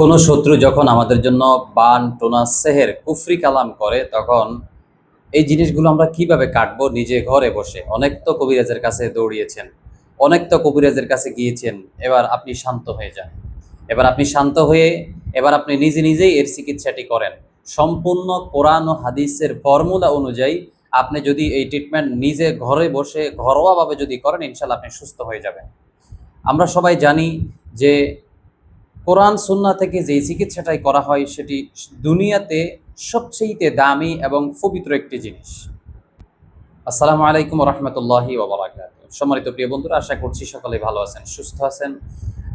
কোনো শত্রু যখন আমাদের জন্য বান, টোনা, সেহের, কুফরি কালাম করে, তখন এই জিনিসগুলো আমরা কীভাবে কাটবো? নিজে ঘরে বসে। অনেক তো কবিরাজের কাছে দৌড়িয়েছেন। অনেক তো কবিরাজের কাছে গিয়েছেন। এবার আপনি শান্ত হয়ে যান। এবার আপনি শান্ত হয়ে, এবার আপনি নিজে নিজেই এর চিকিৎসাটি করেন। সম্পূর্ণ কোরআন ও হাদিসের ফর্মুলা অনুযায়ী আপনি যদি এই ট্রিটমেন্ট নিজে ঘরে বসে ঘরোয়াভাবে যদি করেন ইনশাল্লাহ আপনি সুস্থ হয়ে যাবেন। আমরা সবাই জানি যে কোরআন সুন্না থেকে যে চিকিৎসাটাই করা হয়, সেটি দুনিয়াতে সবচেয়ে দামি এবং পবিত্র একটি জিনিস। আসসালামু আলাইকুম রহমতুল্লাহি সম্মানিত প্রিয় বন্ধুরা, আশা করছি সকলে ভালো আছেন, সুস্থ আছেন।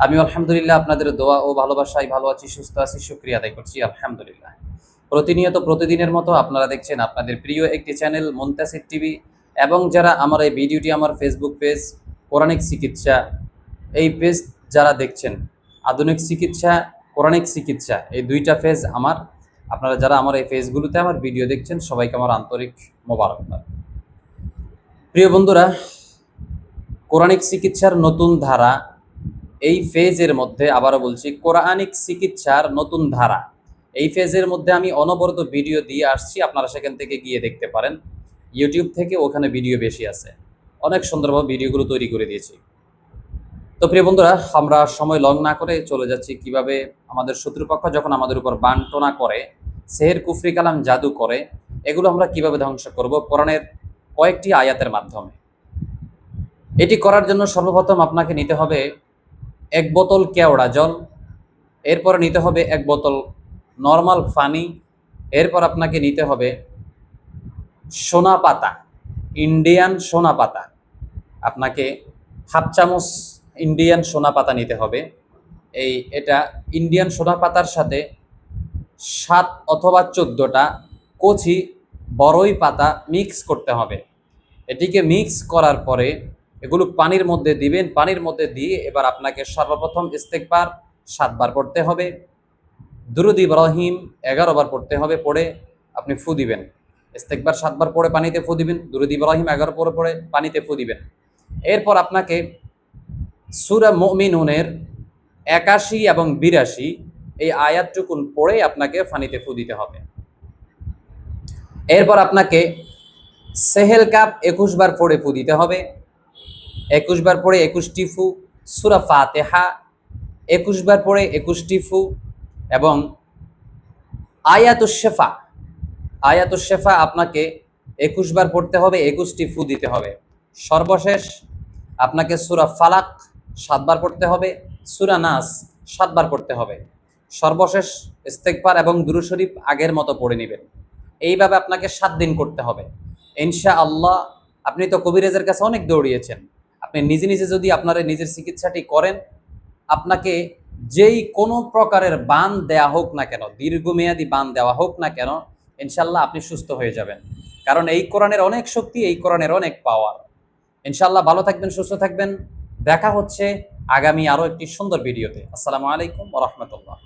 আমি আলহামদুলিল্লাহ আপনাদের দোয়া ও ভালোবাসায় ভালো আছি, সুস্থ আছি, শুক্রিয়া আদায় করছি, আলহামদুলিল্লাহ। প্রতিনিয়ত প্রতিদিনের মতো আপনারা দেখছেন আপনাদের প্রিয় একটি চ্যানেল মুন্তাসির টিভি এবং যারা আমার এই ভিডিওটি আমার ফেসবুক পেজ পৌরাণিক চিকিৎসা এই পেজ যারা দেখছেন আধুনিক চিকিৎসা কোরআনিক চিকিৎসা, এই দুইটা ফেজ আমার। আপনারা যারা আমার এই ফেজগুলোতে আমার ভিডিও দেখছেন, সবাইকে আমার আন্তরিক মোবারকবাদ প্রিয় বন্ধুরা কোরআনিক চিকিৎসার নতুন ধারা, এই ফেজের মধ্যে আবারও বলছি কোরআনিক চিকিৎসার নতুন ধারা। এই ফেজের মধ্যে আমি অনবরত ভিডিও দিয়ে আসছি, আপনারা সেখান থেকে গিয়ে দেখতে পারেন। ইউটিউব থেকে ওখানে ভিডিও বেশি আছে। অনেক সুন্দরভাবে ভিডিওগুলো তৈরি করে দিয়েছি। তো প্রিয় বন্ধুরা, আমরা সময় লং না করে চলে যাচ্ছি কীভাবে আমাদের শত্রুপক্ষ যখন আমাদের উপর বান্টনা করে, সেহের কুফরি কালাম জাদু করে, এগুলো আমরা কীভাবে ধ্বংস করব? কোরআনের কয়েকটি আয়াতের মাধ্যমে। এটি করার জন্য সর্বপ্রথম আপনাকে নিতে হবে এক বোতল কেওড়া জল, এরপর নিতে হবে এক বোতল নর্মাল পানি এরপর আপনাকে নিতে হবে সোনা পাতা, ইন্ডিয়ান সোনা পাতা। আপনাকে হাফ চামচ ইন্ডিয়ান সোনা পাতা নিতে হবে। এই, এটা ইন্ডিয়ান সোনা পাতার সাথে সাত অথবা চোদ্দোটা কচি বড়ই পাতা মিক্স করতে হবে। এটিকে মিক্স করার পরে এগুলো পানির মধ্যে দিবেন, পানির মধ্যে দিয়ে এবার আপনাকে সর্বপ্রথম ইস্তেকবার সাতবার পড়তে হবে। দুরুদ ইব্রাহিম বার পড়তে হবে, পড়ে আপনি ফু দিবেন। ইস্তেকবার সাতবার পড়ে পানিতে ফু দিবেন, দুরুদ ইব্রাহিম এগারো পরে পড়ে পানিতে ফু দিবেন। এরপর আপনাকে সুরা মমিনুনের একাশি এবং বিরাশি এই আয়াতটুকুন পড়ে আপনাকে ফানিতে ফু দিতে হবে। এরপর আপনাকে সেহেল কাপ একুশ বার পড়ে ফু দিতে হবে। একুশ বার পড়ে একুশটি ফু, সুরা ফাতেহা একুশ বার পড়ে একুশটি ফু এবং আয়াতুশেফা আয়াতুশেফা আপনাকে একুশ বার পড়তে হবে, একুশটি ফু দিতে হবে। সর্বশেষ আপনাকে সুরা ফালাক সাতবার পড়তে হবে, সুরা নাস সাতবার পড়তে হবে। সর্বশেষ ইস্তেকবার এবং দুরু শরীফ আগের মতো পড়ে নেবেন। এইভাবে আপনাকে সাত দিন করতে হবে। ইনশা আল্লাহ আপনি তো কবিরাজের কাছে অনেক দৌড়িয়েছেন। আপনি নিজে নিজে যদি আপনার নিজের চিকিৎসাটি করেন, আপনাকে যেই কোনো প্রকারের বান দেয়া হোক না কেন, দীর্ঘমেয়াদী বান দেওয়া হোক না কেন ইনশাল্লাহ আপনি সুস্থ হয়ে যাবেন। কারণ এই কোরআনের অনেক শক্তি, এই কোরআনের অনেক পাওয়ার ইনশাল্লাহ ভালো থাকবেন, সুস্থ থাকবেন। দেখা হচ্ছে আগামী আরও একটি সুন্দর ভিডিওতে। আসসালামু আলাইকুম রহমতুল্লাহ।